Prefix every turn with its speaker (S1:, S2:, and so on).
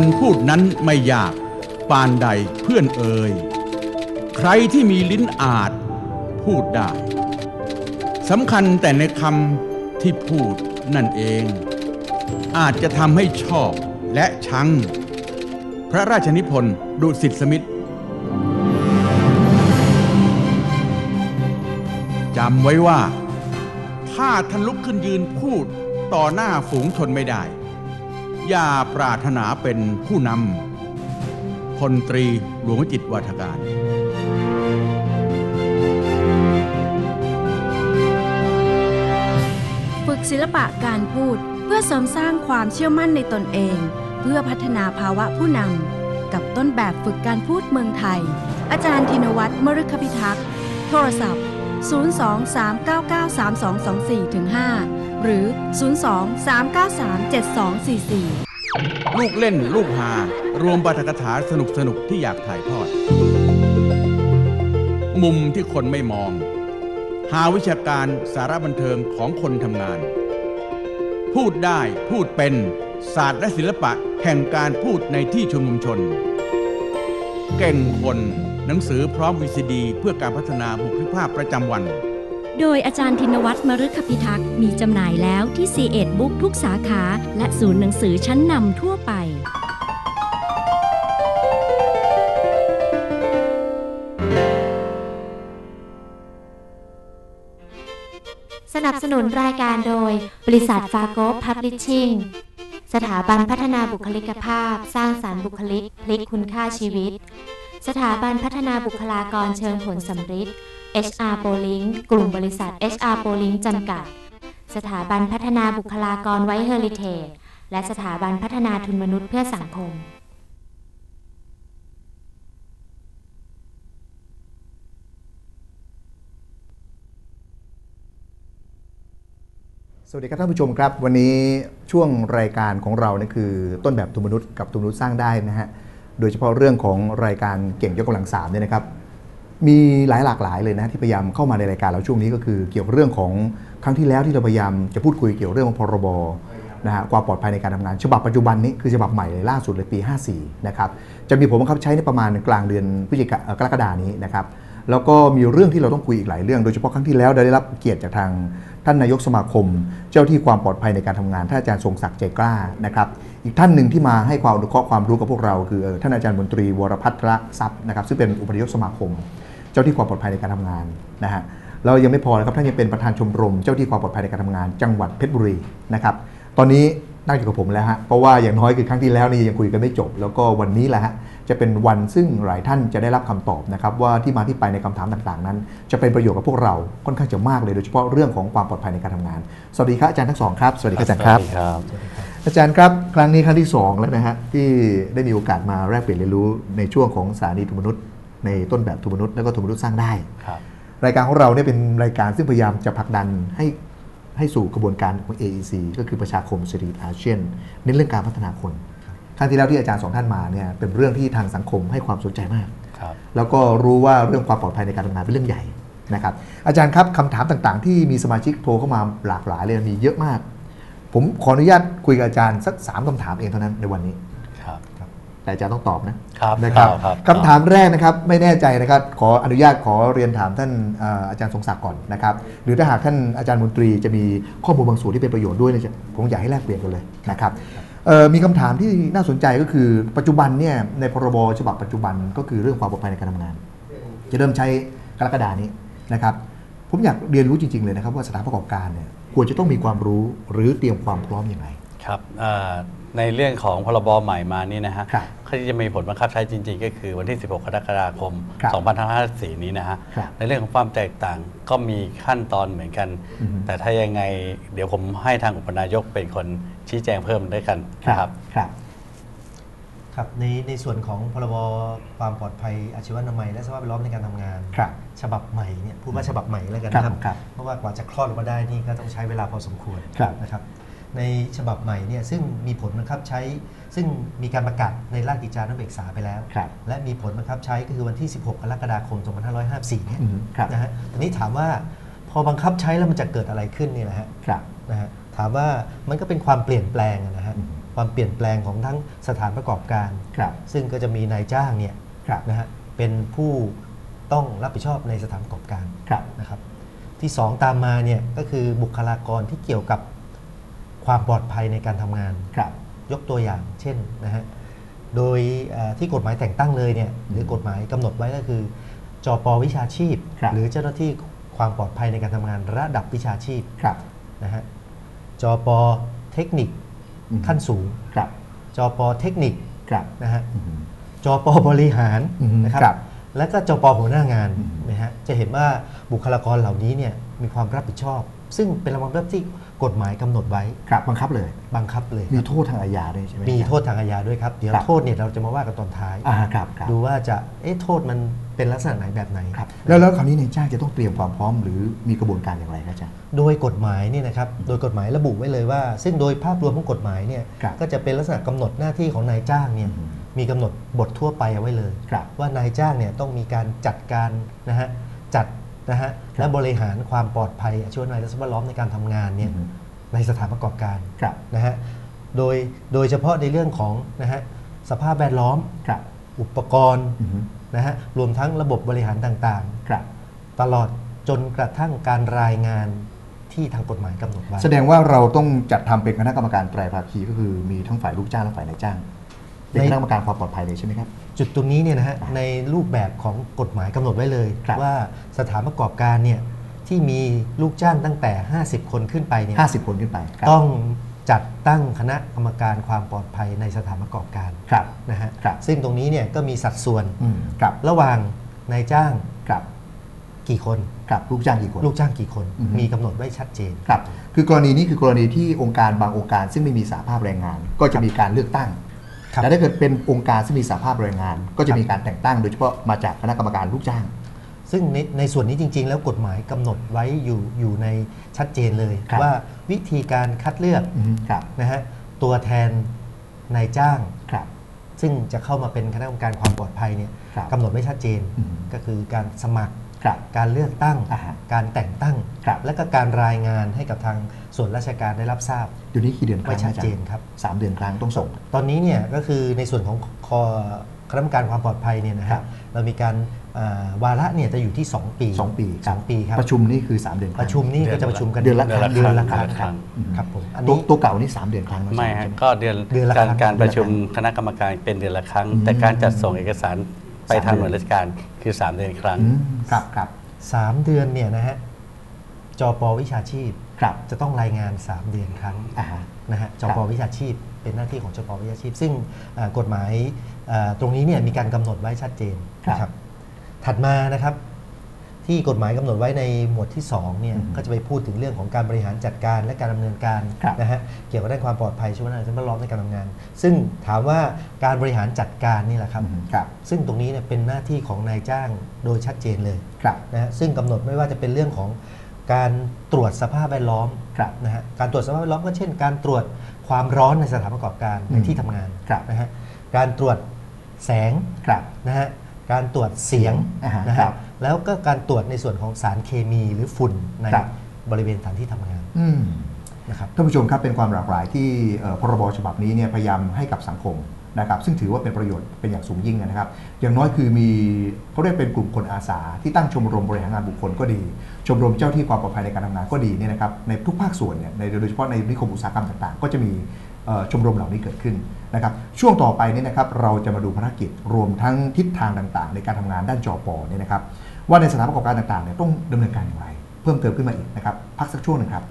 S1: การพูดนั้นไม่ยาก ปานใดเพื่อนเอ่ย ใครที่มีลิ้นอาจพูดได้สำคัญแต่ในคำที่พูดนั่นเอง อาจจะทำให้ชอบและชัง พระราชนิพนธ์ดุสิตสมิทธจำไว้ว่า ถ้าท่านลุกขึ้นยืนพูดต่อหน้าฝูงชนไม่ได้ อย่าปรารถนาเป็นผู้นำพลตรีหลวงวิจิตรวัฒการ
S2: ฝึกศิลปะการพูดเพื่อเสริมสร้างความเชื่อมั่นในตนเอง เพื่อพัฒนาภาวะผู้นำกับต้นแบบฝึกการพูดเมืองไทย อาจารย์ธินวัฒน์มฤคพิทักษ์ โทรศัพท์ 023993224-5 หรือ 023937244
S1: ลูกเล่นลูกหา รวมปาฐกถาสนุกสนุกที่อยากถ่ายทอด มุมที่คนไม่มอง หาวิชาการสาระบันเทิงของคนทำงาน พูดได้พูดเป็นศาสตร์และศิลปะแห่งการพูดในที่ชุมนุมชน เก่งคน หนังสือพร้อมวีซีดี เพื่อการพัฒนาบุคลิกภาพประจำวัน
S3: โดยอาจารย์ธินวัฒน์มฤคพิทักษ์มีจำหน่ายแล้วที่ c ีเอ็ดบุ๊กทุกสาขา และศูนย์หนังสือชั้นนำทั่วไป
S4: สนับสนุนรายการโดย บริษัทฟาโกพับลิชชิ่งสถาบันพัฒนาบุคลิกภาพ สร้างสารรค์บุคลิก พลิกคุณค่าชีวิต สถาบันพัฒนาบุคลากรเชิงผลสำฤทธิ์ HR p o l i n k กลุ่มบริษัท HR p o l i n k จำกัด สถาบันพัฒนาบุคลากรไว้เฮอริเทจและสถาบันพัฒนาทุนมนุษย์เพื่อสังคม
S5: สวัสดีครับท่านผู้ชมครับ วันนี้ช่วงรายการของเราเนี่ยคือต้นแบบทุนมนุษย์กับทุนมนุษย์สร้างได้นะฮะโดยเฉพาะเรื่องของรายการเก่งยกกำลังสามเนี่ยนะครับ มีหลายหลากหลายเลยนะที่พยายามเข้ามาในรายการเราช่วงนี้ก็คือเกี่ยวกับเรื่องของครั้งที่แล้วที่เราพยายามจะพูดคุยเกี่ยวกับเรื่องของพรบนะฮะความปลอดภัยในการทำงาน ฉบับปัจจุบันนี้คือฉบับใหม่เลยล่าสุดเลยปี 54 นะครับจะมีผลบังคับใช้ในประมาณกลางเดือนพฤศจิกายนกรกฎานี้นะครับแล้วก็มีเรื่องที่เราต้องคุยอีกหลายเรื่อง โดยเฉพาะครั้งที่แล้วได้รับเกียรติจากทางท่านนายกสมาคม เจ้าที่ความปลอดภัยในการทำงานท่านอาจารย์ทรงศักดิ์ใจกล้านะครับอีกท่านหนึ่งที่มาให้ความอนุเคราะห์ความรู้กับพวกเรา คือท่านอาจารย์มนตรีวรพัฒระทรัพย์นะครับซึ่งเป็นอุปนายกสมาคม เจ้าที่ความปลอดภัยในการทำงานนะฮะเรายังไม่พอนะครับท่านยังเป็นประธานชมรมเจ้าที่ความปลอดภัยในการทำงาน จังหวัดเพชรบุรีนะครับตอนนี้นั่งอยู่กับผมแล้วฮะเพราะว่าอย่างน้อยคือครั้งที่แล้วนี่ยังคุยกันไม่จบ แล้วก็วันนี้แหละฮะจะเป็นวันซึ่งหลายท่านจะได้รับคำตอบนะครับว่าที่มาที่ไปในคำถามต่างๆ นั้น จะเป็นประโยชน์กับพวกเราค่อนข้างจะมากเลยโดยเฉพาะเรื่องของความปลอดภัยในการทำงาน สวัสดีครับอาจารย์ทั้งสองครับสวัสดีครับอาจารย์ครับ
S6: ครับ
S5: อาจารย์ครับครั้งนี้ครั้งที่ 2 แล้วนะฮะที่ได้มีโอกาสมาแลกเปลี่ยนเรียนรู้ในช่วงของสถานีทุนมนุษย์ ในต้นแบบทุนมนุษย์แล้วก็ทุนมนุษย์สร้างได้
S6: ครับ
S5: รายการของเราเนี่ยเป็นรายการซึ่งพยายามจะผลักดันให้ให้สู่กระบวนการของ AEC ก็คือประชาคมเศรษฐกิจอาเซียนเน้นเรื่องการพัฒนาคนครั้งที่แล้วที่อาจารย์สองท่านมาเนี่ยเป็นเรื่องที่ทางสังคมให้ความสนใจมาก
S6: ครับ
S5: แล้วก็รู้ว่าเรื่องความปลอดภัยในการทำงานเป็นเรื่องใหญ่นะครับ อาจารย์ครับคำถามต่างๆ ที่มีสมาชิกโทรเข้ามาหลากหลายเลยมีเยอะมาก ผมขออนุญาตคุยกับอาจารย์สักสามคำถามเองเท่านั้นในวันนี้
S6: ครับ
S5: แต่อาจารย์ต้องตอบนะครับนะครับ
S6: ครับ
S5: คำถามแรกนะครับไม่แน่ใจนะครับขออนุญาตขอเรียนถามท่านเอ่ออาจารย์ทรงศักดิ์ก่อนนะครับหรือถ้าหากท่านอาจารย์มนตรีจะมีข้อมูลบางส่วนที่เป็นประโยชน์ด้วยเนี่ยจะผมอยากให้แลกเปลี่ยนกันเลยนะครับเอ่อมีคำถามที่น่าสนใจก็คือปัจจุบันเนี่ยในพรบฉบับปัจจุบันก็คือเรื่องความปลอดภัยในการทำงาน จะเริ่มใช้กรกฎานี้นะครับผมอยากเรียนรู้จริง ๆเลยนะครับว่าสถานประกอบการเนี่ยควรจะต้องมีความรู้หรือเตรียมความพร้อมอย่างไร
S6: ครับอ่าในเรื่องของพรบใหม่มานี่นะฮะ
S5: ครับ
S6: เขาจะมีผลบังคับใช้จริง ๆ ก็คือวันที่ 16 กรกฎาคม
S5: ครับ
S6: 2554 นี้นะฮะ
S5: ครับ
S6: ในเรื่องของความแตกต่างก็มีขั้นตอนเหมือนกัน
S5: อือฮึ
S6: แต่ถ้ายังไงเดี๋ยวผมให้ทางอุปนายกเป็นคนชี้แจงเพิ่มด้วยกันนะครับ
S5: ครับ
S7: ครับในในส่วนของพรบความปลอดภัยอาชีวนามัย และสภาพแวดล้อมในการทำงาน
S5: ครับ
S7: ฉบับใหม่เนี่ยพูดว่าฉบับใหม่แล้วกันนะครับ
S5: ครับ
S7: เพราะว่ากว่าจะคลอดออกมาได้นี่ก็ต้องใช้เวลาพอสมควร
S5: ครับ
S7: นะครับ ในฉบับใหม่เนี่ยซึ่งมีผลบังคับใช้ ซึ่งมีการประกาศในราชกิจจานุเบกษาไปแล้ว
S5: ครับ
S7: และมีผลบังคับใช้ก็คือวันที่ 16 กรกฎาคม 2554เนี่ย
S5: อืมครับ
S7: นะฮะทีนี้ถามว่าพอบังคับใช้แล้วมันจะเกิดอะไรขึ้นเนี่ยนะฮะ
S5: ครับ
S7: นะฮะถามว่ามันก็เป็นความเปลี่ยนแปลงอะนะฮะความเปลี่ยนแปลงของทั้งสถานประกอบการ
S5: ครับ
S7: ซึ่งก็จะมีนายจ้างเนี่ย
S5: ครับ
S7: นะฮะเป็นผู้ต้องรับผิดชอบในสถานประกอบการ
S5: ครับ
S7: นะครับที่ 2 ตามมาเนี่ยก็คือบุคลากรที่เกี่ยวกับ ความปลอดภัยในการทำงาน
S5: ครับ
S7: ยกตัวอย่างเช่นนะฮะโดยเอ่อที่กฎหมายแต่งตั้งเลยเนี่ยหรือกฎหมายกำหนดไว้ก็คือจปวิชาชีพ
S5: ครับ
S7: หรือเจ้าหน้าที่ความปลอดภัยในการทำงานระดับวิชาชีพ
S5: ครับ
S7: นะฮะจปเทคนิค
S5: อืม
S7: ขั้นสูง
S5: ครับ
S7: จปเทคนิค
S5: ครับ
S7: นะฮะ
S5: อืม
S7: จปบริหาร
S5: อืม
S7: นะครับ
S5: ครับ
S7: และก็จปหัวหน้างาน
S5: อืม
S7: นะฮะจะเห็นว่าบุคลากรเหล่านี้เนี่ยมีความรับผิดชอบ ซึ่งเป็นระบบที่ กฎหมายกำหนดไว้
S5: ครับบังคับเลย
S7: บังคับเลย
S5: มีโทษทางอาญาด้วยใช่ไหม
S7: มีโทษทางอาญาด้วยครับ เดี๋ยว
S5: ครับ
S7: โทษเนี่ยเราจะมาว่ากันตอนท้าย
S5: อ่าครับครับ
S7: ดูว่าจะเอ๊ะโทษมันเป็นลักษณะไหนแบบไหน
S5: ครับแล้วแล้วคราวนี้ในายจ้างจะต้องเตรียมความพร้อมหรือมีกระบวนการอย่างไรครับอาจารย์
S7: โดยกฎหมายเนี่ยนะครับโดยกฎหมายระบุไว้เลยว่า ซึ่งโดยภาพรวมของกฎหมายเนี่ย
S5: ครับ
S7: ก็จะเป็นลักษณะกำหนดหน้าที่ของนายจ้างเนี่ย
S5: อืม
S7: มีกำหนดบททั่วไปเอาไว้เลย
S5: ครับ
S7: ว่านายจ้างเนี่ยต้องมีการจัดการนะฮะจัด นะฮะและบริหารความปลอดภัยช่วยนายและสภาพแวดล้อมในการทำงานเนี่ย
S5: อืม
S7: ในสถานประกอบการ
S5: ครับ
S7: นะฮะโดยโดยเฉพาะในเรื่องของนะฮะสภาพแวดล้อม
S5: ครับ
S7: อุปกรณ์
S5: อือฮึ
S7: นะฮะรวมทั้งระบบบริหารต่าง
S5: ครับ
S7: ๆตลอดจนกระทั่งการรายงานที่ทางกฎหมายกำหนดไว้
S5: แสดงว่าเราต้องจัดทำเป็นคณะกรรมการไตรภาคีก็คือมีทั้งฝ่ายลูกจ้างและฝ่ายนายจ้างเป็นคณะกรรมการความปลอดภัยเลยใช่ไหมครับ
S7: จุดตรงนี้เนี่ยนะฮะในรูปแบบของกฎหมายกำหนดไว้เลย
S5: ครับ
S7: ว่าสถานประกอบการเนี่ยที่มีลูกจ้างตั้งแต่ 50 คนขึ้นไปเนี่ย
S5: 50 คนขึ้นไปครับ
S7: ต้องจัดตั้งคณะกรรมการความปลอดภัยในสถานประกอบการ
S5: ครับ
S7: นะฮะ
S5: ครับ
S7: ซึ่งตรงนี้เนี่ยก็มีสัดส่วน
S5: อืมครับ
S7: ระหว่างนายจ้าง
S5: ครับ
S7: กี่คน
S5: ครับลูกจ้างกี่คน
S7: ลูกจ้างกี่คน
S5: อือฮึ
S7: มีกำหนดไว้ชัดเจน
S5: ครับคือกรณีนี้คือกรณีที่องค์การบางองค์การ ซึ่งไม่มีสาภาพแรงงาน ก็จะมีการเลือกตั้ง
S7: ครับ
S5: แต่ถ้าเกิดเป็นองค์การซึ่งมีสาภาพแรงงาน ก็จะมีการแต่งตั้งโดยเฉพาะมาจากคณะกรรมการลูกจ้าง
S7: ซึ่งในในส่วนนี้จริง ๆ แล้วกฎหมายกำหนดไว้อยู่อยู่ในชัดเจนเลย
S5: ครับ
S7: ว่าวิธีการคัดเลือก
S5: อืมครับ
S7: นะฮะตัวแทนนายจ้าง
S5: ครับ
S7: ซึ่งจะเข้ามาเป็นคณะกรรมการความปลอดภัยเนี่ย
S5: ครับ
S7: กำหนดไว้ชัดเจน
S5: อืม
S7: ก็คือการสมัคร
S5: ครับ
S7: การเลือกตั้ง
S5: อ่าฮะ
S7: การแต่งตั้ง
S5: ครับ
S7: และก็การรายงานให้กับทางส่วนราชการได้รับทราบ
S5: เดี๋ยวนี้กี่เดือนครั้
S7: ไว้
S5: ง
S7: ชัด
S5: อาจาร
S7: เจน
S5: ย์
S7: ครับ
S5: สามเดือนครั้งต้องส่ง
S7: ตอนนี้เนี่ยก็คือในส่วนของคอคณะกรรมการความปลอดภัยเนี่ยนะ
S5: ครั
S7: ฮะ
S5: บ
S7: เรามีการอ่าวาระเนี่ยจะอยู่ที่ 2 ปี
S5: สองปี
S7: สองปีครับ
S5: ประชุมนี่คือสามเดือนค
S7: ป
S5: รั้ง
S7: ระชุมนี่ก็จะประชุมกัน
S5: เดือนละครั้ง
S7: เดือนละครั้ง
S6: เดือนละครั้ง
S7: ครับผมอัน
S5: ตัว
S7: นี้
S5: ตัวเก่านี่สามเดือนครั้งนะ
S6: ไม่
S5: ใช่
S6: ฮะ
S5: ห
S6: ก็เดือน
S7: เดือนละ
S6: การ
S7: ครั้ง
S6: การประชุม
S7: เดือนละครั้ง
S6: คณะกรรมการเป็นเดือนละครั้ง
S5: อืม
S6: แต่การจัดส่งเอกสาร ไป
S5: สาม
S6: ทาง
S5: เดือน
S6: หน่วยราชการคือ 3 เดือนครั้ง
S5: อืมครับครับ
S7: สามเดือนเนี่ยนะฮะจปวิชาชีพ
S5: ครับ
S7: จะต้องรายงาน 3 เดือนครั้ง
S5: อ่าฮะ
S7: นะฮะจ
S5: ครับ
S7: ปวิชาชีพ เป็นหน้าที่ของจปวิชาชีพ ซึ่งอ่ากฎหมายอ่าตรงนี้เนี่ยมีการกำหนดไว้ชัดเจนนะครับ ถัดมานะครับ ที่กฎหมายกำหนดไว้ในหมวดที่2เนี่ย
S5: อืม
S7: ก็จะไปพูดถึงเรื่องของการบริหารจัดการและการดำเนินการ
S5: ครับ
S7: นะฮะเกี่ยวกับด้านความปลอดภัยชีวิตและสิ่งแวดล้อมในการทำงาน ซึ่งถามว่าการบริหารจัดการนี่แหละครับ
S5: อืมครับ
S7: ซึ่งตรงนี้เนี่ยเป็นหน้าที่ของนายจ้างโดยชัดเจนเลย
S5: ครับ
S7: นะฮะซึ่งกำหนดไม่ว่าจะเป็นเรื่องของการตรวจสภาพแวดล้อม
S5: ครับ
S7: นะฮะการตรวจสภาพแวดล้อมก็เช่น การตรวจความร้อนในสถานประกอบการ
S5: อืม
S7: ในที่ทำงาน
S5: ครับ
S7: นะฮะการตรวจแสง
S5: ครับ
S7: นะฮะการตรวจเสียง
S5: อ่าฮะ
S7: นะ
S5: ครั
S7: ฮะ
S5: บ
S7: แล้วก็การตรวจในส่วนของสารเคมีหรือฝุ่นใน
S5: ครับ
S7: บริเวณสถานที่ทำงาน
S5: อืม
S7: นะครับ
S5: ท่านผู้ชมครับเป็นความหลากหลายที่เอ่อพรบฉบับนี้เนี่ยพยายามให้กับสังคมนะครับซึ่งถือว่าเป็นประโยชน์เป็นอย่างสูงยิ่งนะครับ อย่างน้อยคือมีเขาเรียกเป็นกลุ่มคนอาสา ที่ตั้งชมรมบริหารงานบุคคลก็ดี ชมรมเจ้าที่ความปลอดภัยในการทำงานก็ดีเนี่ยนะครับในทุกภาคส่วนเนี่ยในโดยเฉพาะในนิคมอุตสาหกรรมต่างๆ ก็จะมีเอ่อชมรมเหล่านี้เกิดขึ้นนะครับช่วงต่อไปเนี่ยนะครับเราจะมาดูภารกิจรวมทั้งทิศทางต่างๆ ในการทำงานด้านจอปอเนี่ยนะครับ ว่าในสถานประกอบการต่างๆเนี่ยต้องดำเนินการอย่างไร เพิ่มเติมขึ้นมาอีกนะครับพักสักช่วงหนึ่งครับ